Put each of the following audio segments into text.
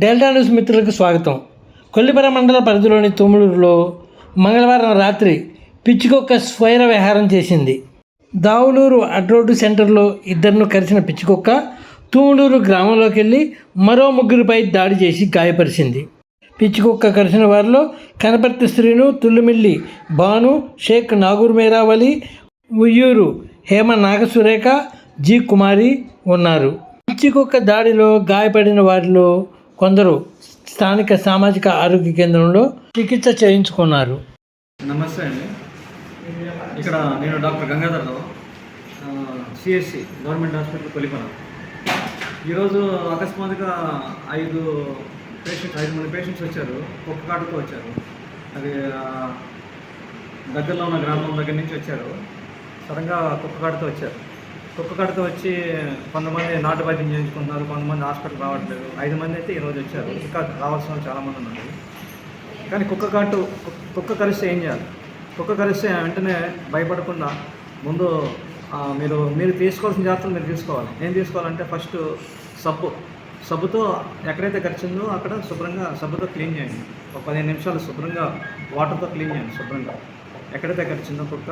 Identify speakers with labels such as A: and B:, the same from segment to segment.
A: Delta news మిత్రులకు స్వాగతం. కొల్లిపర మండల పరిధిలోని తుమ్ములూరులో మంగళవారం రాత్రి పిచ్చుకొక్క స్వైర విహారం చేసింది. దావులూరు అడ్రోడ్డు సెంటర్లో ఇద్దరును కలిసిన పిచ్చుకొక్క తుమ్ములూరు గ్రామంలోకి వెళ్ళి మరో ముగ్గురిపై దాడి చేసి గాయపరిచింది. పిచ్చుకొక్క కలిసిన వారిలో కనపర్తి శ్రీను తుల్లుమిల్లి భాను షేక్ నాగూర్ మేరావలి ఉయ్యూరు హేమ నాగసురేఖ జి కుమారి ఉన్నారు. పిచ్చుకొక్క దాడిలో గాయపడిన వారిలో కొందరు స్థానిక సామాజిక ఆరోగ్య కేంద్రంలో చికిత్స చేయించుకున్నారు.
B: నమస్తే అండి. ఇక్కడ నేను doctor Gangadhararao CSC government hospital Kolipana. ఈరోజు అకస్మాత్తుగా ఐదు పేషెంట్స్ ఐదు మంది పేషెంట్స్ వచ్చారు. కుక్క కాటుతో వచ్చారు. అది దగ్గరలో ఉన్న గ్రామం దగ్గర నుంచి వచ్చారు. సడన్గా కుక్క కాటుతో వచ్చారు. కుక్క కాటుతో వచ్చి కొంతమంది నాటు వైద్యం చేయించుకుంటున్నారు కొంతమంది హాస్పిటల్ రావట్లేదు. ఐదు మంది అయితే ఈరోజు వచ్చారు. ఇంకా రావాల్సిన చాలామంది ఉన్నారు. కానీ కుక్క కాటు కుక్క కరిస్తే ఏం చేయాలి? కుక్క కరిస్తే వెంటనే భయపడకుండా ముందు మీరు మీరు తీసుకోవాల్సిన జాగ్రత్తలు మీరు తీసుకోవాలి. ఏం తీసుకోవాలంటే ఫస్ట్ సబ్బు. సబ్బుతో ఎక్కడైతే కరిచిందో అక్కడ శుభ్రంగా సబ్బుతో క్లీన్ చేయండి. ఒక పదిహేను నిమిషాలు శుభ్రంగా వాటర్తో క్లీన్ చేయండి శుభ్రంగా. ఎక్కడైతే కరిచిందో కుక్క?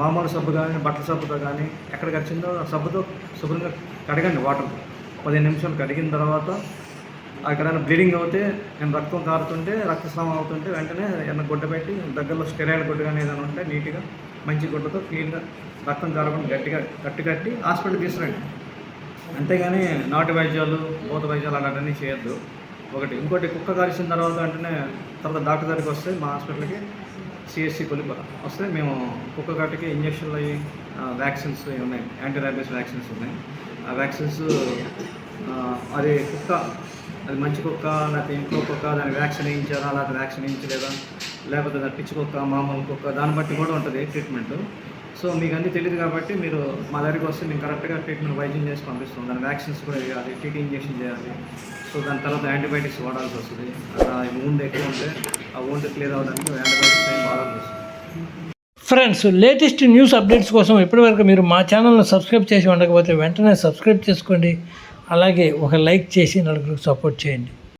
B: మామూలు సబ్బు కానీ బట్టల సబ్బుతో కానీ ఎక్కడ కరిచిందో ఆ సబ్బుతో శుభ్రంగా కడగండి వాటర్ పదిహేను నిమిషాలు కడిగిన తర్వాత ఎక్కడైనా బ్లీడింగ్ అవుతే నేను రక్తం కారుతుంటే రక్తస్రావం అవుతుంటే వెంటనే ఏమైనా గుడ్డ పెట్టి దగ్గరలో స్టెరాయిడ్ గుడ్డ కానీ ఏదైనా ఉంటే నీట్గా మంచి గుడ్డతో క్లీన్గా రక్తం కారకుండా గట్టిగా కట్టి కట్టి హాస్పిటల్ తీసుకురండి. అంతేగాని నాటు వైద్యాలు భూత వైద్యాలు అలాంటివన్నీ చేయొద్దు. ఒకటి ఇంకోటి కుక్క కరిచిన తర్వాత వెంటనే తర్వాత డాక్టర్ దగ్గరికి వస్తే మా హాస్పిటల్కి సిఎస్సి కొలిప వస్తే మేము కుక్క కాటికి ఇంజక్షన్లు అయ్యి వ్యాక్సిన్స్ ఉన్నాయి. యాంటీ వ్యాక్సిన్స్ ఉన్నాయి. ఆ వ్యాక్సిన్స్ అది కుక్క అది మంచి కుక్క లేకపోతే ఇంట్లో కుక్క దాన్ని వ్యాక్సిన్ వేయించారా లేకపోతే వ్యాక్సిన్ వేయించలేదా లేకపోతే దాని పిచ్చి కుక్క మామూలు కుక్క దాన్ని బట్టి కూడా ఉంటుంది ట్రీట్మెంట్ సో మీకు అన్నీ తెలియదు కాబట్టి మీరు మా దగ్గరికి వస్తే మేము కరెక్ట్గా ట్రీట్మెంట్ వైద్యం చేసి పంపిస్తాం. దాని వ్యాక్సిన్స్ కూడా వేయాలి టీటీ ఇంజెక్షన్ చేయాలి. సో దాని తర్వాత యాంటీబయాటిక్స్ వాడాల్సి వస్తుంది. ఊండ్ ఎక్కువ ఉంటే ఆ ఊండ్ క్లియర్ అవ్వడానికి యాంటీబయాటిక్స్ వాడాల్సి వస్తుంది
A: ఫ్రెండ్స్ లేటెస్ట్ న్యూస్ అప్డేట్స్ కోసం ఇప్పటివరకు మీరు మా ఛానల్ను సబ్స్క్రైబ్ చేసి ఉండకపోతే వెంటనే సబ్స్క్రైబ్ చేసుకోండి. అలాగే ఒక లైక్ చేసి నలుగురికి సపోర్ట్ చేయండి.